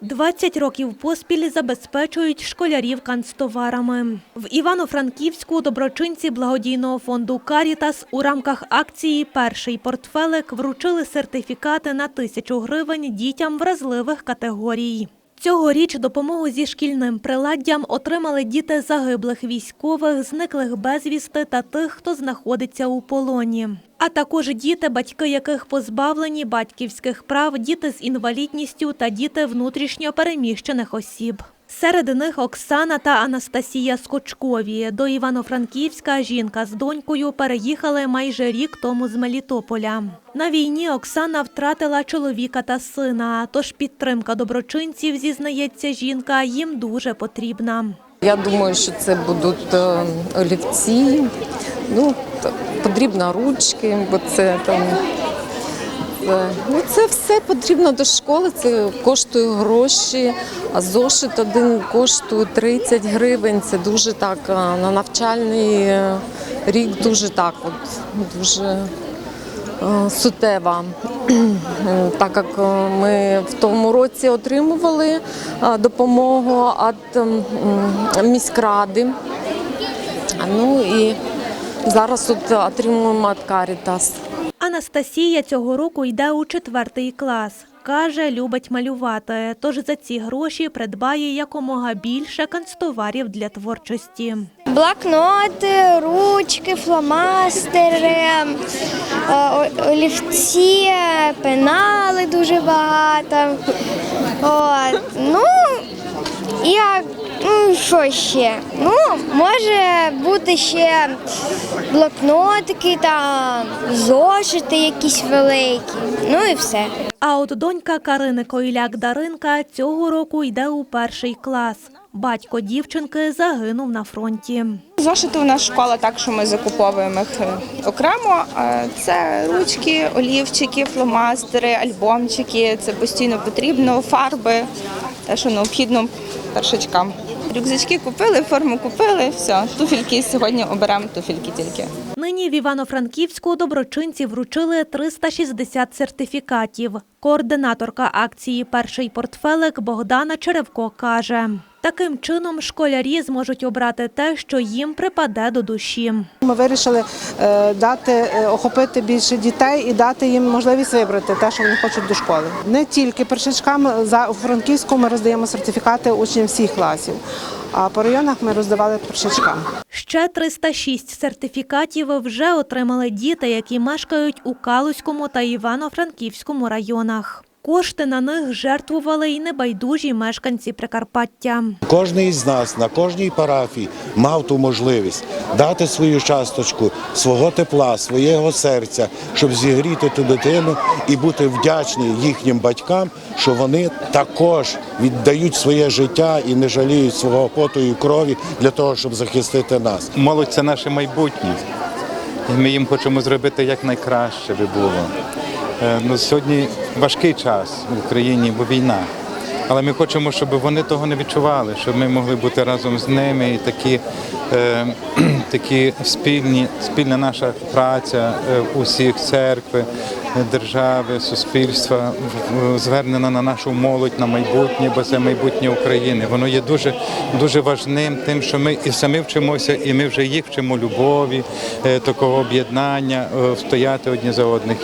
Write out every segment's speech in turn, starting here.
20 років поспіль забезпечують школярів канцтоварами. В Івано-Франківську доброчинці благодійного фонду «Карітас» у рамках акції «Перший портфелик» вручили сертифікати на тисячу гривень дітям вразливих категорій. Цьогоріч допомогу зі шкільним приладдям отримали діти загиблих військових, зниклих безвісти та тих, хто знаходиться у полоні. А також діти, батьки яких позбавлені батьківських прав, діти з інвалідністю та діти внутрішньо переміщених осіб. Серед них Оксана та Анастасія Скочкові. До Івано-Франківська жінка з донькою переїхали майже рік тому з Мелітополя. На війні Оксана втратила чоловіка та сина, тож підтримка доброчинців, зізнається жінка, їм дуже потрібна. Я думаю, що це будуть е, олівці, ну, потрібно ручки, бо це там. е, Ну, це все потрібно до школи, це коштує гроші, а зошит один коштує 30 гривень. Це дуже так на навчальний рік дуже так, от, дуже е, суттєва. Е, Так як е, ми в тому році отримували допомогу від міськради. Ну і зараз от отримуємо від Карітас. Анастасія цього року йде у четвертий клас. Каже, любить малювати, тож за ці гроші придбає якомога більше канцтоварів для творчості. Блокноти, ручки, фломастери, е, олівці, пенали дуже багато. От. Ну, ну, що ще? Ну, може бути ще блокнотики та зошити якісь великі. Ну і все. А от донька Карини Койляк Даринка цього року йде у перший клас. Батько дівчинки загинув на фронті. Зошити у нас школа так, що ми закуповуємо їх е, окремо. Це ручки, олівчики, фломастери, альбомчики. Це постійно потрібно, фарби, те, що необхідно першачкам. Рюкзачки купили, форму купили, все. Туфельки сьогодні оберемо туфельки тільки. Нині в Івано-Франківську доброчинці вручили 360 сертифікатів. Координаторка акції Перший портфелик Богдана Черевко каже: таким чином школярі зможуть обрати те, що їм припаде до душі. Ми вирішили е, дати е, охопити більше дітей і дати їм можливість вибрати те, що вони хочуть до школи. Не тільки першачкам за Франківську ми роздаємо сертифікати учням всіх класів, а по районах ми роздавали першачкам. Ще 306 сертифікатів вже отримали діти, які мешкають у Калузькому та Івано-Франківському районах. Кошти на них жертвували й небайдужі мешканці Прикарпаття. Кожний із нас на кожній парафії мав ту можливість дати свою часточку свого тепла, свого серця, щоб зігріти ту дитину і бути вдячні їхнім батькам, що вони також віддають своє життя і не жаліють свого поту і крові для того, щоб захистити нас. Молодь це наше майбутнє. Ми їм хочемо зробити якнайкраще би було. Е, Ну, сьогодні важкий час в Україні, бо війна. Але ми хочемо, щоб вони того не відчували, щоб ми могли бути разом з ними і такі, е, такі спільні, спільна наша праця е, усіх церкви, держави, суспільства звернена на нашу молодь, на майбутнє, бо це майбутнє України. Воно є дуже, дуже важним, тим, що ми і самі вчимося, і ми вже їх вчимо любові, е, такого об'єднання, стояти одні за одних.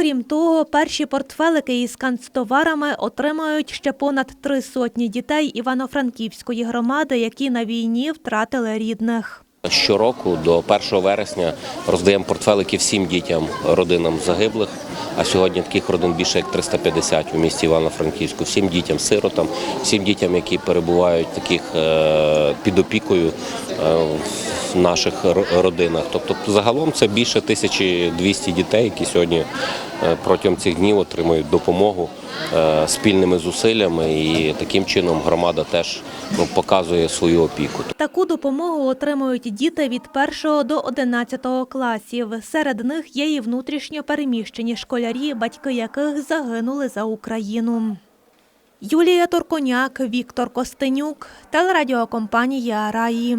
І Окрім того, перші портфелики із канцтоварами отримають ще понад три сотні дітей Івано-Франківської громади, які на війні втратили рідних. Щороку до 1 вересня роздаємо портфелики всім дітям, родинам загиблих. А сьогодні таких родин більше як 350 у місті Івано-Франківську. Всім дітям, сиротам, всім дітям, які перебувають таких е, під опікою в наших родинах. Тобто, загалом це більше 1200 дітей, які сьогодні е, протягом цих днів отримують допомогу е, спільними зусиллями. І таким чином громада теж ну, показує свою опіку. Таку допомогу отримують діти від 1 до 11 класів. Серед них є і внутрішньо переміщені школярі, батьки яких загинули за Україну. Юлія Торконяк, Віктор Костенюк, телерадіокомпанія Раї.